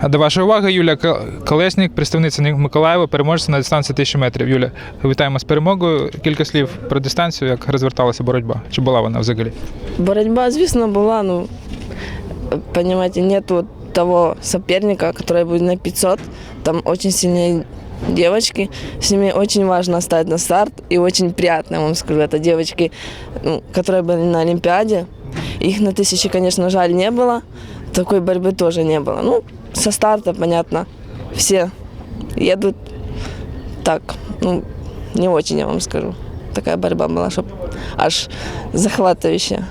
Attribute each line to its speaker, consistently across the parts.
Speaker 1: А До вашої уваги, Юлія К- Колеснік, представниця Миколаєва, переможця на дистанції 1000 метрів. Юля, вітаємо з перемогою. Кілька слів про дистанцію, як розверталася боротьба. Чи була вона взагалі?
Speaker 2: Боротьба, звісно, була, ну, понимаете, нету того соперника, который будет на 500. Там очень сильные девочки, с ними очень важно стать на старт, и очень приятно, я вам скажу, это девочки, ну, которые были на Олимпиаде. Их на тысячи, конечно, жаль, не было, такой борьбы тоже не было. Ну, со старта, понятно, все едут так, ну, не очень, я вам скажу. Такая борьба была, чтобы аж захватывающая.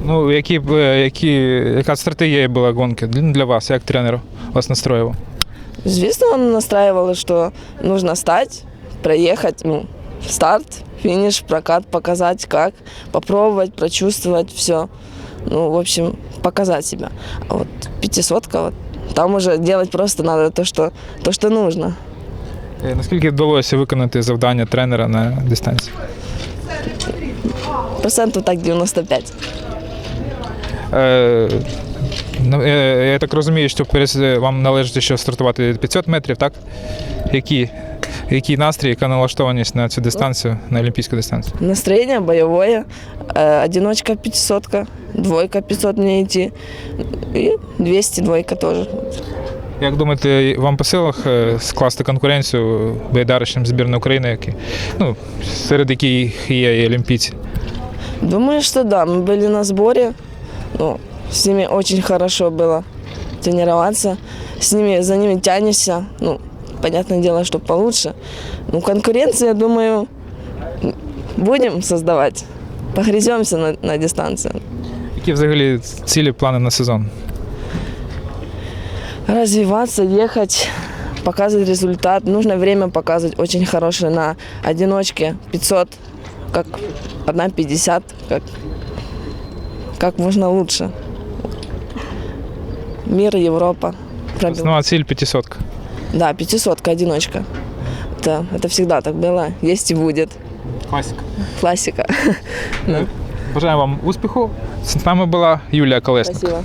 Speaker 1: Ну, які, б, е, які, яка стратегія була гонки для, для вас, як тренеру вас настроював?
Speaker 2: Звісно, он настраивал, что нужно стать, проехать, ну, старт, финиш, прокат, показать как, попробовать, прочувствовать все. Ну, в общем, показать себя. А вот пятисотка, вот, там уже делать просто надо то, что, то, что нужно.
Speaker 1: Е, Наскільки вдалося виконати завдання тренера на дистанції?
Speaker 2: Процентов так 95.
Speaker 1: Е, ну, е, я так розумію, що перед, вам належить ще стартувати 500 метрів, так? Які, який настрій, яка налаштованість на цю дистанцію, на олімпійську дистанцію?
Speaker 2: Настроение боевое, э, одиночка 500, двойка 500 мне идти, и 200 двойка тоже.
Speaker 1: Як думаєте, вам по силах е, скласти конкуренцію байдарочним збірної України, які, ну, серед яких є і олімпійці?
Speaker 2: Думаю, что да. Мы были на сборе. Ну, с ними очень хорошо было тренироваться. С ними, за ними тянешься. Ну, понятное дело, что получше. Ну, конкуренцию, я думаю, будем создавать. Погряземся на, на дистанции.
Speaker 1: Які взагалі цілі, плани на сезон?
Speaker 2: Развиваться, ехать, показывать результат. Нужно время показывать очень хорошее на одиночке. 500, как 1,50, как, как можно лучше. Мир, Европа. Пробил.
Speaker 1: Основна ціль 500.
Speaker 2: Да, 500 одиночка. Это, это всегда так было, есть и будет.
Speaker 1: Класика.
Speaker 2: Классика.
Speaker 1: Бажаємо вам успіху. З нами була Юлія Колесник.
Speaker 2: Спасибо.